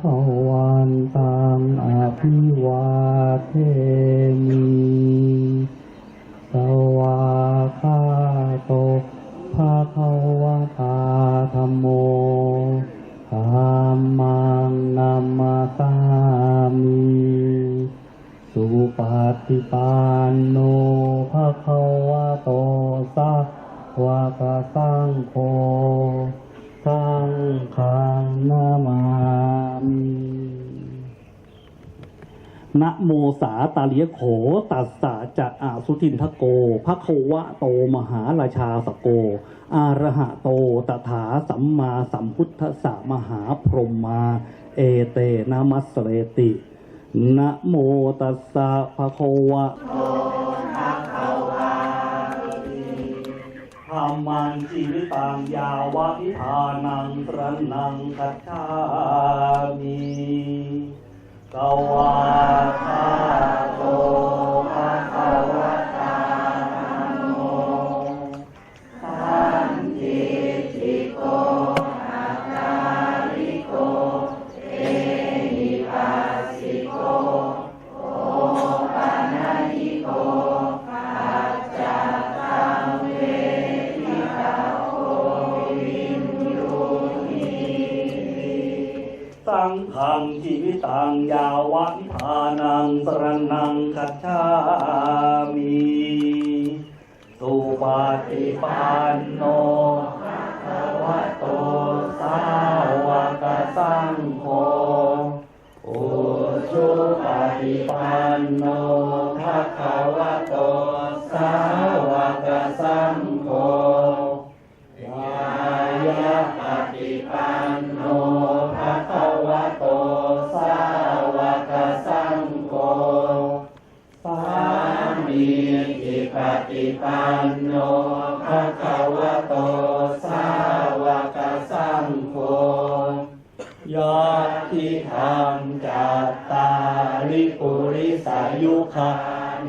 ควันตังอภิวาเทมิสวาคาโตภะคะวะตาธัมโมธัมมังนัมาสามิสุปฏิปันโนภะคะวะโตสาวกสังโฆ สังฆังนามามินะโมสาตาเลียโขตัสสะจะอาสุทินทโกภะโควะโตมหาราชาสโก อารหะโตตถาสัมมาสัมพุทธสสะมหาพรหมา เอเตนะมัสเรตินะโมตัสสะภะโควะ มันชีวิตังยาวะพิธานังตรนังกัจฉามิกวาคาโตภะคะวะ ยาวันิพานังสรนังคัจฉามิสุปาฏิปันโนภะคะวะโตสาวกสังโฆอุชุปฏิปันโนภะคะวะโตสาวกสังโฆ ริปุริสายุคา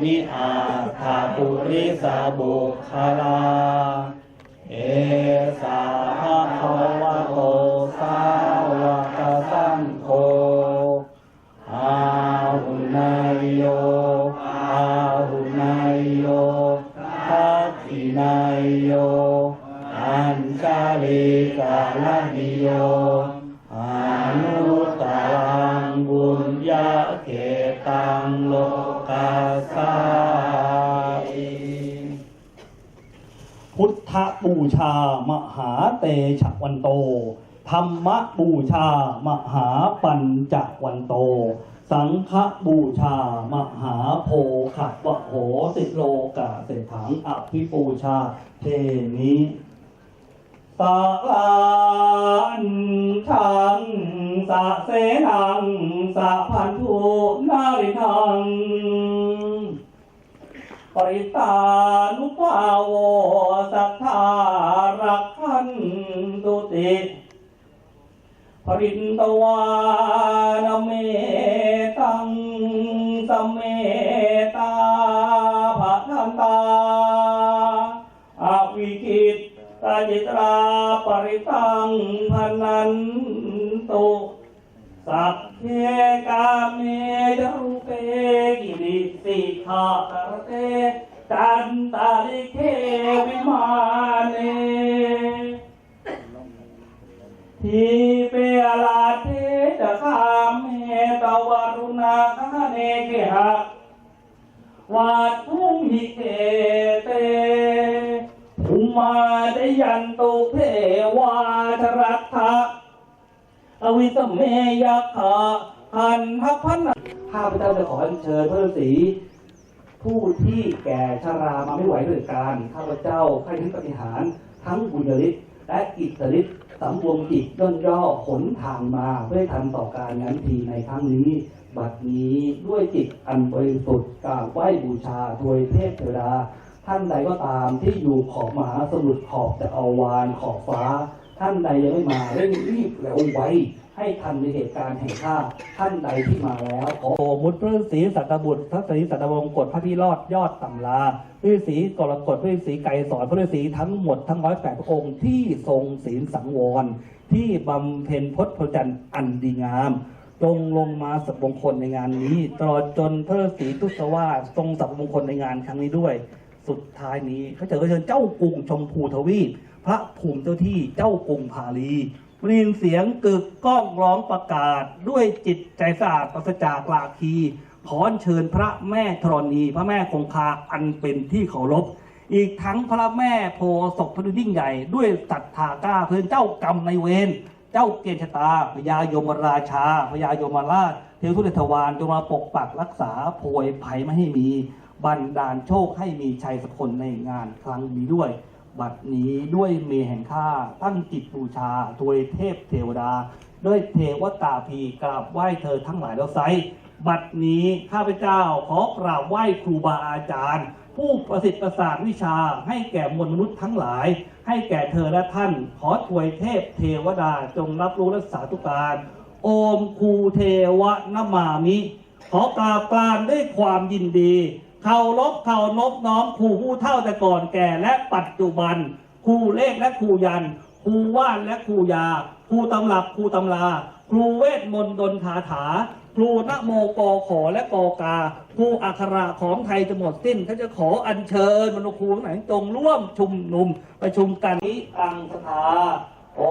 นิอาคาปุริสาบุคลา เอสาภะคะวะโตสาวกสังโฆอาหุนายโยอาหุนายโยทักขินายโย อัญชาลิกาลนิโย ตังโลกาสาอิพุทธบูชามหาเตชะวันโต ธรรมบูชามหาปัญจวันโต สังฆบูชามหาโพขัดวะโหสิโลกาเศรษฐังอภิปูชาเทนิ สาลันทังสะเสนังสะพันธุนาริทังปริตานุภาโวสัทธารักขันตุติปรินตวานเมตังสมเม จิตราปริตังพนันตุสัพเพกาเมจรูเปกิริสิขาตระเตจันตาริเควิมาเนทีเปลาเทจะคาเมตวารุณาคเนเกหะวัดทุ่งหิเกเต มาไดยันตุเทวาชรัตถะอวิสเมยะขาหันทัพพันข้าพเจ้าจะขอเชิญพระฤาษีผู้ที่แก่ชรามาไม่ไหวด้วยการข้าพเจ้าให้ทั้งปฏิหารทั้งบุญฤทธิ์และอิทธิฤทธิ์สำรวมจิตย่นย่อขนทางมาเพื่อทันต่อการงานพิธีในครั้งนี้ บัดนี้ด้วยจิตอันบริสุทธิ์กราบไหว้บูชาถวยเทพเทวดา ท่านใดก็ตามที่อยู่ขอบมหาสมุทรขอบจักรวาลขอบฟ้า ท่านใดยังไม่มาเร่งรีบแล้วไวให้ทันในเหตุการณ์แห่งชาติท่านใดที่มาแล้วขอมุตพระฤาษีสัตบุตรพระศรีสัตวงกฎพระพิรอดยอดตำราพระฤาษีกรกฎพระฤาษีไกรสอนพระฤาษีทั้งหมดทั้งร้อยแปดพระองค์ที่ทรงศีลสังวร ที่บำเพ็ญพจน์พจันทร์อันดีงามจงลงมาสับมงคลในงานนี้ ตลอดจนพระฤาษีทุสวาสทรงสับมงคลในงานครั้งนี้ด้วย สุดท้ายนี้เขาจะเชิญเจ้ากรุงชมพูทวีปพระภูมิเจ้าที่เจ้ากรุงพาลีได้ยินเสียงกึกก้องร้องประกาศด้วยจิตใจสะอาดปราศจากลาคีขออัญเชิญพระแม่ธรณีพระแม่คงคาอันเป็นที่เคารพอีกทั้งพระแม่โพศพพระยิ่งใหญ่ด้วยศรัทธากล้าเพื่อนเจ้ากรรมในเวรเจ้าเกณฑ์ชะตาพญายมราชาพญายมราชเทวทุเรศวานจงมาปกปักรักษาโพยภัยไม่ให้มี บันดาลโชคให้มีชัยสกลในงานครั้งนี้ด้วย บัดนี้ด้วยเมแห่งข้าตั้งจิตบูชาถวยเทพเทวดา ด้วยเทวตาพีกราบไหว้เธอทั้งหลายแล้วไซบัดนี้ข้าพเจ้าขอกราบไหว้ครูบาอาจารย์ ผู้ประสิทธิ์ประสาทวิชาให้แก่มวลมนุษย์ทั้งหลาย ให้แก่เธอและท่าน ขอถวยเทพเทวดาจงรับรู้และสาธุการ โอมครูเทวนมามิ ขอกราบกรานด้วยความยินดี เคารพเคารพน้อมครูผู้เท่าแต่ก่อนแก่และปัจจุบันครูเลขและครูยันครูว่านและครูยาครูตำรับครูตำราครูเวทมนต์ดนคาถา ครูนโมกอขอและกอกา ครูอักขระของไทยจะหมดสิ้นเขาจะขออัญเชิญมนุษย์ครูทั้งหลายจงร่วมชุมนุมประชุมกันนี้ตังสถาโอ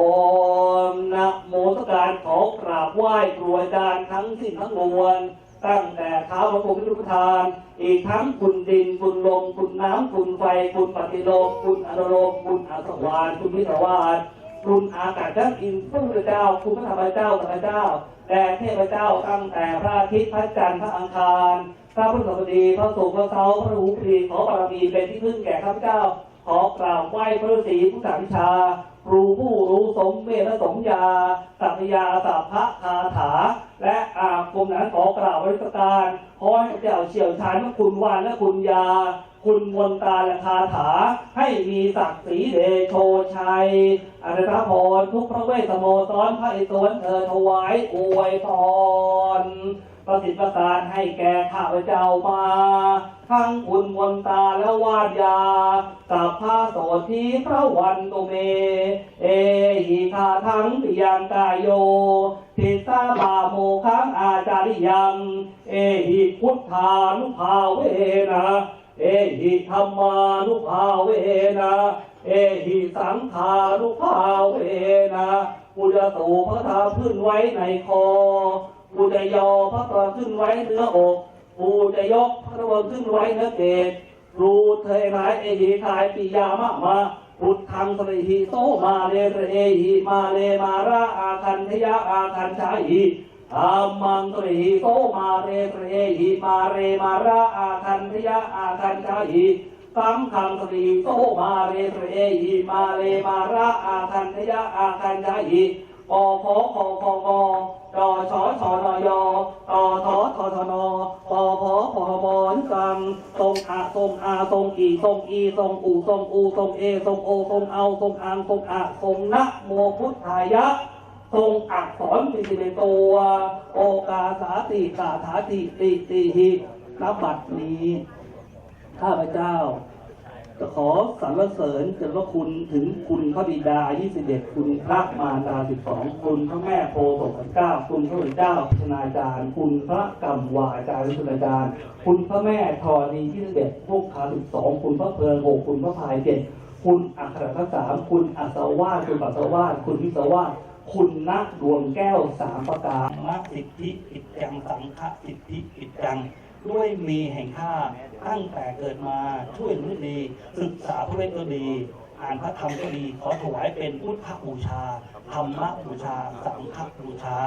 มนะโมตการขอกราบไหว้ครูอาจารย์ทั้งสิ้นทั้งมวล ตั้งแต่เท้าพระพรหมวิรุปทาน อีกทั้งคุณดินคุณลมคุณน้ำคุณไฟคุณปฏิโลมคุณอนุโลมคุณอาสวานคุณมิตรวานคุณอากาศเจ้าอินทร์พระพุทธเจ้า คุณพระธรรมเจ้าสัมมเจ้าแด่เทพเจ้าตั้งแต่พระอาทิตย์พระจันทร์พระอังคารพระพุทธบดีพระศุกร์พระเสาร์พระหูพรีขอบารมีเป็นที่พึ่งแก่ข้าพเจ้า อกราบไหว้พระฤาษีผู้สาวิชาครูผู้รู้สมเวทสมยาสัพยาสัพพะคาถา และอาคมนั้นขอกราบไว้ประการขอให้เจ้าเชี่ยวชาญคุณวานและคุณยา คุณมนตาและคาถา ให้มีศักดิ์ศรีเดโชชัยอริยพรทุกพระเวทสโมสรพระอิศวรเธอถวายอวยพร ประสิทธิ์ประสานให้แก่ข้าพเจ้ามา ทั้งคุณมนตาและวาดยา กับพระโสธีพระวันตุเม เอหิคาทั้งปิยังกายโยทิสาบาโมคังอาจาริยัง เอหิพุทธานุภาเวนะเอหิธรรมานุภาเวนะ เอหิสังขานุภาเวนะกูจะสูพระทาพื้นไว้ในคอ กูจะยอพระตรขึ้นไว้เนื้ออกกูจะยกพระตรขึ้นไว้เนื้อเกศรูเทนายเอหิทายปิยามะมาพุทธังสริหิโตมาเลเรเอหิมาเลมาระอาคันทยะอาคันชาหิอามังสริหิโตมาเรเรเอหิมาเรมาระอาคันทยะอาคันชาหิสังขังสริหิโตมาเรเรเอหิมาเลมาระอาคันทยะอาคันชาหิปอพอคอคอกอ ดอชอชอนอยอตอทอทอทนอปอพอพอบอนกังทรงอาทรงอาทรงอีทรงอีทรงอูทรงอูทรงเอทรงโอทรงเอาทรงอังทรงอะทรงนะโมพุทธายะทรงอักษรปิติเมตัว โอกาสาติกาถาติติติหินบัดนี้ ข้าพเจ้า จะขอสรรเสริญเจริญพระคุณถึงคุณพระบิดา 21 คุณพระมารดา 12 คุณพระแม่โพธิ์ศพ9คุณพระพุทธเจ้าพิชนาจารย์ คุณพระกรรมวาจารย์พิชนาจารย์ คุณพระแม่ธรณี21พวกขา12 คุณพระเพลิง6คุณพระพาย7คุณอัครพระสามคุณอัศวาสคุณปัสสวาสคุณวิศวาสคุณณดวงแก้วสามประการมสิทธิอิจังสังฆสิทธิอิจัง ด้วยมีแห่งข้าตั้งแต่เกิดมาช่วยมนุษย์ดี ศึกษาพระเวทก็ดี อ่านพระธรรมก็ดี ขอถวายเป็นพุทธบูชา ธรรมบูชา สังฆบูชา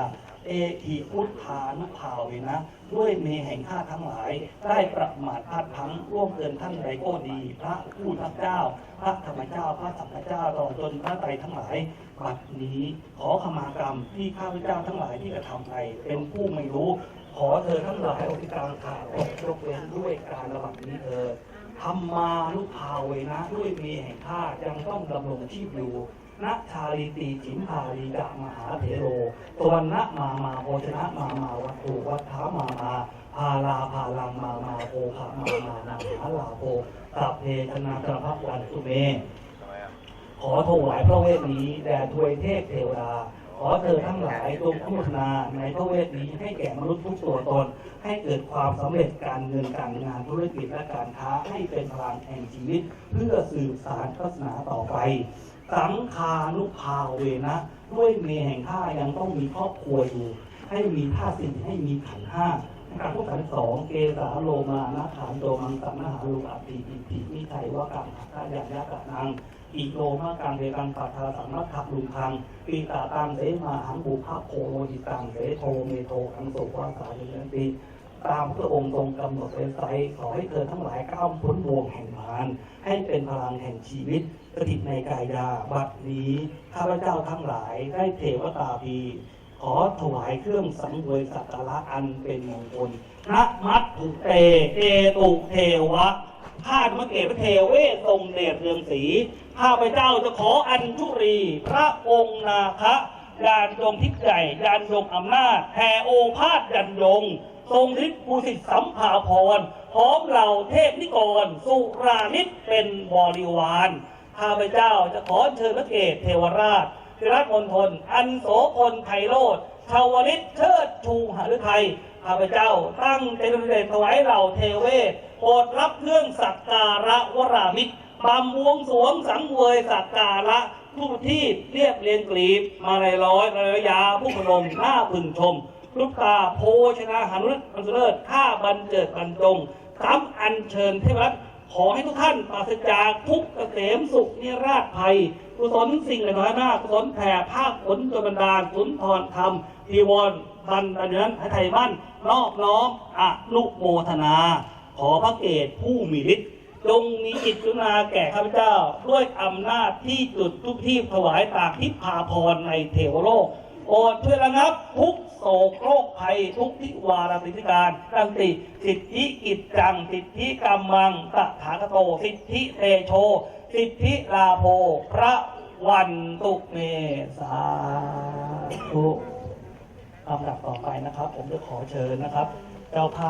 เอหิพุทธานุภาเวนะ ด้วยเมแห่งข้าทั้งหลาย ได้ประมาทพลาดพลั้งร่วมเกินท่านใดก็ดี พระผู้ทักเจ้า พระธรรมเจ้า พระสังฆเจ้าตลอดจนพระไตรทั้งหลายบัดนี้ขอขมากรรมที่ข้าพเจ้าทั้งหลายที่กระทำไปเป็นผู้ไม่รู้ ขอเธอทั้งหลายอธิการขาดอดยกเว้นด้วยการระบัดนี้เธอทำมานุภาเวนะด้วยมีแห่งข้ายังต้องดำรงชีพอยู่นัชาลีตีฉิมพาลีกะมหาเถโรตวันนะมามาโภชนะมามาวัตถุวัฏฐามามาพาลาพาลังมามาโภภะมามานาหาลาโภสัพเพชนะกระพักวันสุเม ขอถวายพระเวทนี้แด่ทวยเทพเทวดา อเธอทั้งหลายจงพัฒนาในพระเวทนี้ให้แก่มนุษย์ทุกตัวตน ให้เกิดความสำเร็จการเงินการงานธุรกิจและการค้าให้เป็นพลังแห่งชีวิต เพื่อสืบสารศาสนาต่อไป สังคานุภาเวนะ ด้วยเมแห่งข้ายังต้องมีครอบครัวอยู่ ให้มีท่าสิ่งให้มีขันห้า การพูดขันธ์สองเกสาโลมานะขานโดมังสัมนาหาลูอัตติอิติมิไทยวกังหัตถยายากะนังอีโลมากังเรกังปัทธาสัมมัทลุงคังปีตาตังเสมาหังบุพโคโลจิตังเสโทเมโทอังสุวาสาลิยันติตามพระองค์ทรงกำหนดเป็นไซขอให้เธอทั้งหลายก้าวพ้นบ่วงแห่งมารให้เป็นพลังแห่งชีวิตสถิตในกายาบัดนี้ข้าพเจ้าทั้งหลายได้เทวตาพี ขอถวายเครื่องสังเวยสักการะอันเป็นมงคลนะมัตถุเตเอตุเทวะข้าธรรมเกศพระเทเวศทรงเดชเรืองศรีข้าพเจ้าจะขออัญชุรี พระองค์นาคะยานจงทิศใหญ่ยานจงอำนาจแห่โอภาสยันยง ทรงฤทธิ์ภูสิทธิสัมภาพรพร้อมเหล่าเทพนิกร สุรานิตเป็นบริวารข้าพเจ้าจะขอเชิญพระเกศเทวราช ธิรัตมณฑลอันโสพลไพโรธชาวลิตเชิดชูหฤทัยข้าพเจ้าตั้งใจเดชถวายเหล่าเทเวศโปรดรับเครื่องสักการะวรามิตรบำบวงสวงสังเวยสักการะทุกที่เรียบเรียงกลีบ มาในร้อยระยาผู้พนมหน้าพึงชมลูกตาโพชนะหานุษย์อันเลิศข้าบันเจิดบรรจงซ้ำอัญเชิญเทวรัตขอให้ทุกท่านปราศจากทุกเกษมสุขนิราชภัย กุศลสิ่งเหล่าน้อยหน้ากุศลแผ่ภาคผลจนบรรดาลสุนทรธรรมทีวรบันดันนั้นไทยมั่นนอบน้อมอนุโมทนา ขอพระเกศผู้มีฤทธิ์จงมีจิตกรุณาแก่ข้าพเจ้า ด้วยอำนาจที่จุดทุกที่ถวายตากทิพาพรในเทวโลกโปรดช่วยระงับทุกโศกโรคภัยทุกทิวาราติการตั้งติสิทธิกิจจังสิทธิกรรมังตถาคโตสิทธิเตโช สิทธิลาโภพระวันตุเมสาธุลำดับต่อไปนะครับ ผมจะขอเชิญนะครับ เจ้าภาพ